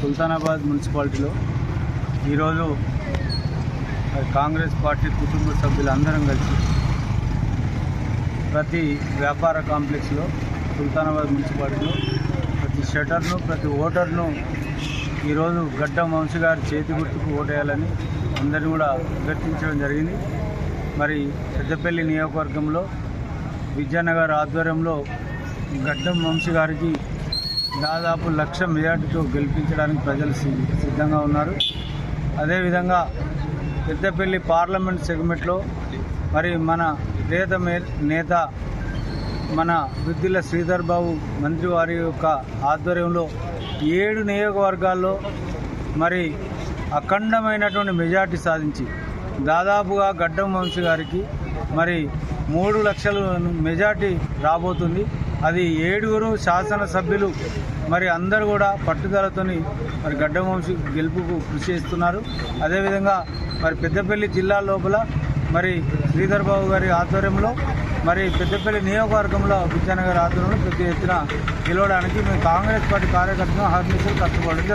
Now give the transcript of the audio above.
సుల్తానాబాద్ మున్సిపాలిటీలో ఈరోజు కాంగ్రెస్ పార్టీ కుటుంబ సభ్యులందరం కలిసి ప్రతి వ్యాపార కాంప్లెక్స్లో సుల్తానాబాద్ మున్సిపాలిటీలో ప్రతి షటర్ను ప్రతి ఓటర్ను ఈరోజు గడ్డం వంశీ గారి చేతి గుర్తుకు ఓటేయాలని అందరినీ కూడా అభ్యర్థించడం జరిగింది. మరి పెద్దపల్లి నియోజకవర్గంలో విద్యానగర్ ఆధ్వర్యంలో గడ్డం వంశీ గారికి దాదాపు లక్ష మెజార్టీతో గెలిపించడానికి ప్రజలు సి- సిద్ధంగా ఉన్నారు. అదేవిధంగా పెద్దపల్లి పార్లమెంట్ సెగ్మెంట్లో మరి మన ప్రియత మే- నేత మన వృద్ధిల శ్రీధర్ బాబు మంత్రి వారి యొక్క ఆధ్వర్యంలో ఏడు నియోజకవర్గాల్లో మరి అఖండమైనటువంటి మెజార్టీ సాధించి దాదాపుగా గడ్డం వంశీ గారికి మరి మూడు లక్షలు మెజార్టీ రాబోతుంది. అది ఏడుగురు శాసనసభ్యులు మరి అందరు కూడా పట్టుదలతోని మరి గడ్డం గెలుపుకు కృషి చేస్తున్నారు. అదేవిధంగా మరి పెద్దపల్లి జిల్లా లోపల మరి శ్రీధర్ బాబు గారి ఆధ్వర్యంలో మరి పెద్దపల్లి నియోజకవర్గంలో విద్యానగర్ ఆధ్వర్యంలో ప్రతి ఎత్తున గెలవడానికి మేము కాంగ్రెస్ పార్టీ కార్యకర్తలు హర్నిశలు కష్టపడడం